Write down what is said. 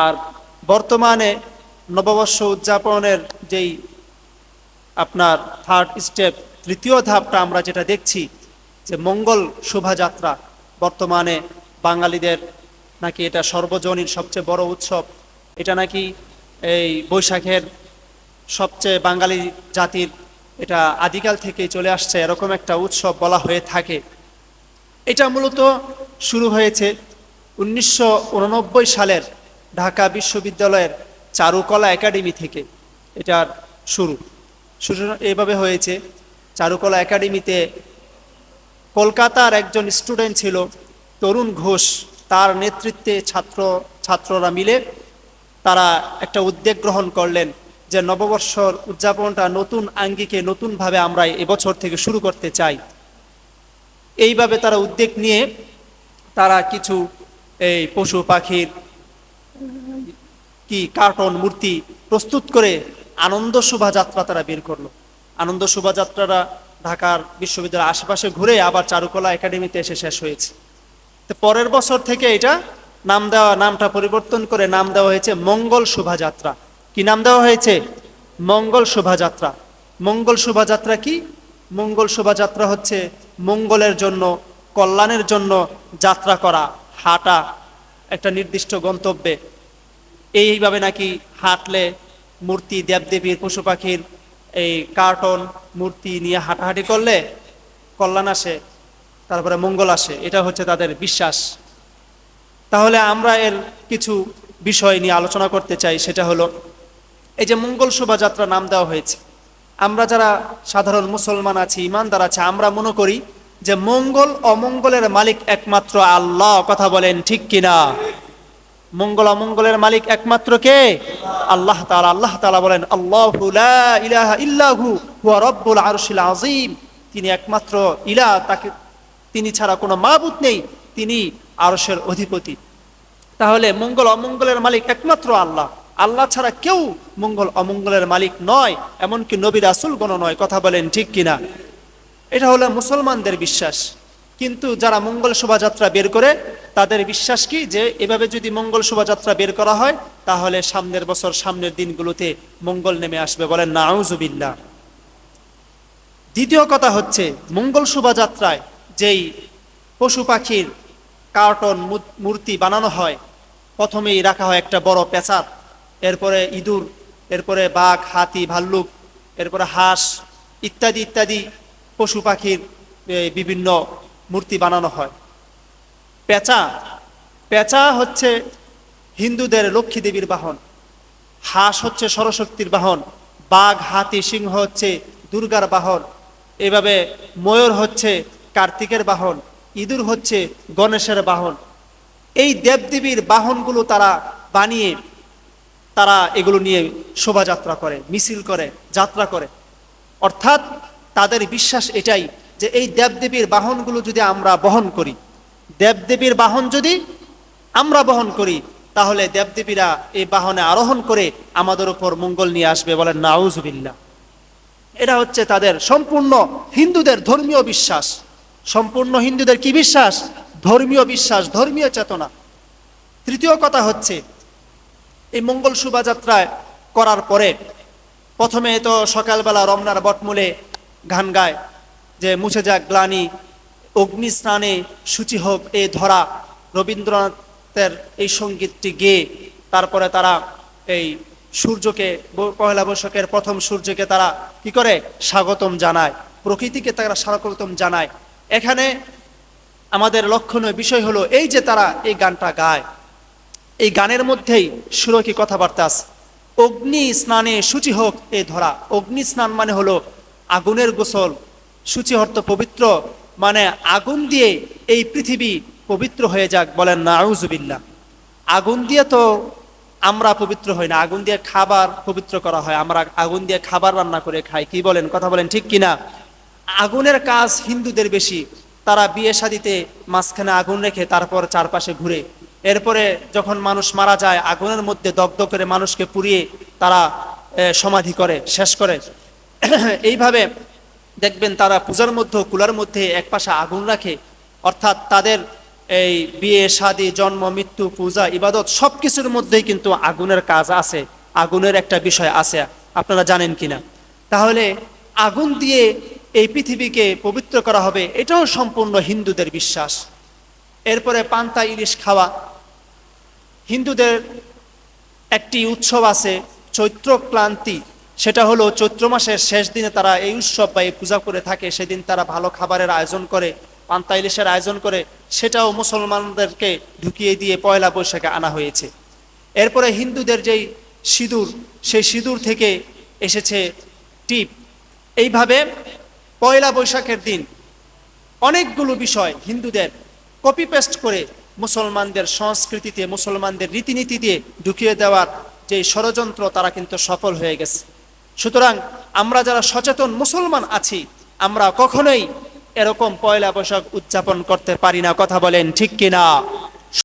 আর বর্তমানে নববর্ষ উদযাপনের যেই আপনার থার্ড স্টেপ তৃতীয় ধাপটা আমরা যেটা দেখছি, যে মঙ্গল শোভাযাত্রা বর্তমানে বাঙালিদের নাকি এটা সর্বজনীন সবচেয়ে বড় উৎসব। এটা নাকি এই বৈশাখের সবচেয়ে বাঙালি জাতির এটা আদিকাল থেকেই চলে আসছে, এরকম একটা উৎসব বলা হয়ে থাকে। এটা মূলত শুরু হয়েছে উনিশশো উননব্বই সালের ঢাকা বিশ্ববিদ্যালয়ের চারুকলা একাডেমি থেকে এটার শুরু। শুরু এইভাবে হয়েছে, চারুকলা একাডেমিতে কলকাতার একজন স্টুডেন্ট ছিল তরুণ ঘোষ। তার নেতৃত্বে ছাত্র, ছাত্ররা মিলে তারা একটা উদ্যোগ গ্রহণ করলেন যে নববর্ষর উদযাপনটা নতুন আঙ্গিকে নতুনভাবে আমরা এবছর থেকে শুরু করতে চাই। এইভাবে তারা উদ্যোগ নিয়ে তারা কিছু এই পশু পাখির কি কার্টন, মূর্তি প্রস্তুত করে আনন্দ শোভাযাত্রা তারা বের করল। আনন্দ শোভাযাত্রাটা ঢাকার বিশ্ববিদ্যালয়ের আশেপাশে ঘুরে আবার চারুকলা একাডেমিতে এসে শেষ হয়েছে। তো পরের বছর থেকে এটা নাম দেওয়া, নামটা পরিবর্তন করে নাম দেওয়া হয়েছে মঙ্গল শোভাযাত্রা। কি নাম দেওয়া হয়েছে? মঙ্গল শোভাযাত্রা। মঙ্গল শোভাযাত্রা কি? মঙ্গল শোভাযাত্রা হচ্ছে মঙ্গলের জন্য, কল্যাণের জন্য যাত্রা করা, হাঁটা একটা নির্দিষ্ট গন্তব্যে। এইভাবে নাকি হাঁটলে মূর্তি দেবদেবীর পশু পাখির এই কার্টন, মূর্তি নিয়ে হাঁটাহাঁটি করলে কল্যাণ আসে, তারপরে মঙ্গল আসে, এটা হচ্ছে তাদের বিশ্বাস। তাহলে আমরা এর কিছু বিষয় নিয়ে আলোচনা করতে চাই, সেটা হলো এই যে মঙ্গল শোভাযাত্রা নাম দেওয়া হয়েছে। আমরা যারা সাধারণ মুসলমান আছি, ইমানদার আছে, আমরা মনে করি যে মঙ্গল অমঙ্গলের মালিক একমাত্র আল্লাহ, কথা বলেন ঠিক কিনা? মঙ্গল অমঙ্গলের মালিক একমাত্র কে? আল্লাহ তাআলা। আল্লাহ তালা বলেন, আল্লাহু ইল্লাহু হুয়া রব্বুল আরশিল আযীম। তিনি একমাত্র ইলা, তাকে তিনি ছাড়া কোনো মাবুদ নেই, তিনি আরশের অধিপতি। তাহলে মঙ্গল অমঙ্গলের মালিক একমাত্র আল্লাহ। আল্লাহ ছাড়া কেউ মঙ্গল অমঙ্গলের মালিক নয়, এমনকি নবী গণ নয়, কথা বলেন ঠিক কিনা? এটা হলো মুসলমানদের বিশ্বাস। কিন্তু যারা মঙ্গল শোভাযাত্রা বের করে, তাদের বিশ্বাস কি যে এভাবে যদি মঙ্গল শোভাযাত্রা বের করা হয়, তাহলে সামনের বছর সামনের দিনগুলোতে মঙ্গল নেমে আসবে বলেন নাউজুবিল্লা দ্বিতীয় কথা হচ্ছে, মঙ্গল শোভাযাত্রায় যেই পশু পাখির কার্টন মূর্তি বানানো হয়, প্রথমেই রাখা হয় একটা বড় পেঁচার এরপরে ইঁদুর, এরপরে বাঘ, হাতি, ভাল্লুক, এরপরে হাঁস, ইত্যাদি ইত্যাদি পশু পাখির বিভিন্ন মূর্তি বানানো হয়। পেঁচা পেঁচা হচ্ছে হিন্দুদের লক্ষ্মী দেবীর বাহন। হাঁস হচ্ছে সরস্বতীর বাহন। বাঘ, হাতি, সিংহ হচ্ছে দুর্গার বাহন। এভাবে ময়ূর হচ্ছে কার্তিকের বাহন, ইঁদুর হচ্ছে গণেশের বাহন। এই দেবদেবীর বাহনগুলো তারা বানিয়ে, তারা এগুলো নিয়ে শোভাযাত্রা করে, মিছিল করে, যাত্রা করে। অর্থাৎ তাদের বিশ্বাস এটাই যে এই দেবদেবীর বাহনগুলো যদি আমরা বহন করি, দেবদেবীর বাহন যদি আমরা বহন করি, তাহলে দেবদেবীরা এই বাহনে আরোহণ করে আমাদের উপর মঙ্গল নিয়ে আসবে বলেন নাউজুবিল্লাহ। এটা হচ্ছে তাদের সম্পূর্ণ হিন্দুদের ধর্মীয় বিশ্বাস। সম্পূর্ণ হিন্দুদের কি বিশ্বাস? ধর্মীয় বিশ্বাস, ধর্মীয় চেতনা। তৃতীয় কথা হচ্ছে, এই মঙ্গল শোভাযাত্রায় করার পরে প্রথমে তো সকালবেলা রমনার বটমূলে গান গায়, যে মুছে যাক গ্লানি অগ্নি স্নানে সূচি হোক এ ধরা, রবীন্দ্রনাথের এই সঙ্গীতটি গেয়ে তারপরে তারা এই সূর্যকে পহেলা বৈশাখের প্রথম সূর্যকে তারা কি করে? স্বাগতম জানায়, প্রকৃতিকে তারা স্বাগতম জানায়। এখানে আমাদের লক্ষণীয় বিষয় হলো এই যে তারা এই গানটা গায়, এই গানের মধ্যেই সুরকি কথাবার্তা আছে। অগ্নি স্নানে সূচি হোক এ ধরা অগ্নি স্নান মানে হলো আগুনের গোসল সূচি অর্থ পবিত্র মানে আগুন দিয়ে এই পৃথিবী পবিত্র হয়ে যাক বলেন নাউজুবিল্লাহ। আগুন দিয়ে তো আমরা পবিত্র হই না, আগুন দিয়ে খাবার পবিত্র করা হয়, আমরা আগুন দিয়ে খাবার রান্না করে খাই, কি বলেন, কথা বলেন ঠিক কিনা? আগুনের কাজ হিন্দুদের বেশি, তারা বিয়ে শাদিতে মাঝখানে আগুন রেখে তারপর চারপাশে ঘুরে, এরপরে যখন মানুষ মারা যায়, আগুনের মধ্যে দগ্ধ করে মানুষকে পুড়িয়ে তারা সমাধি করে, শেষ করে। এইভাবে দেখবেন তারা পূজার মধ্যে, কুলার মধ্যে এক পাশে আগুন রাখে। অর্থাৎ তাদের এই বিয়ে, শাদী, জন্ম, মৃত্যু, পূজা, ইবাদত সব কিছুর মধ্যেই কিন্তু আগুনের কাজ আছে, আগুনের একটা বিষয় আছে। আপনারা জানেন কিনা? তাহলে আগুন দিয়ে এই পৃথিবীকে পবিত্র করা হবে, এটাও সম্পূর্ণ হিন্দুদের বিশ্বাস। এরপরে পান্তা, ইলিশ খাওয়া। হিন্দুদের একটি উৎসব আছে, চৈত্র ক্লান্তি। সেটা হলো চৈত্র মাসের শেষ দিনে তারা এই উৎসব বা এই পূজা করে থাকে, সেদিন তারা ভালো খাবারের আয়োজন করে, পান্তা ইলিশের আয়োজন করে, সেটাও মুসলমানদেরকে ঢুকিয়ে দিয়ে পয়লা বৈশাখে আনা হয়েছে। এরপরে হিন্দুদের যেই সিঁদুর, সেই সিঁদুর থেকে এসেছে টিপ। এইভাবে পয়লা বৈশাখের দিন অনেকগুলো বিষয় হিন্দুদের কপি পেস্ট করে মুসলমানদের সংস্কৃতিতে, মুসলমানদের রীতিনীতি দিয়ে ঢুকিয়ে দেওয়ার যে ষড়যন্ত্র, তারা কিন্তু সফল হয়ে গেছে। সুতরাং আমরা যারা সচেতন মুসলমান আছি, আমরা কখনোই এরকম পয়লা বৈশাখ উদযাপন করতে পারি না। কথা বলেন ঠিক কিনা?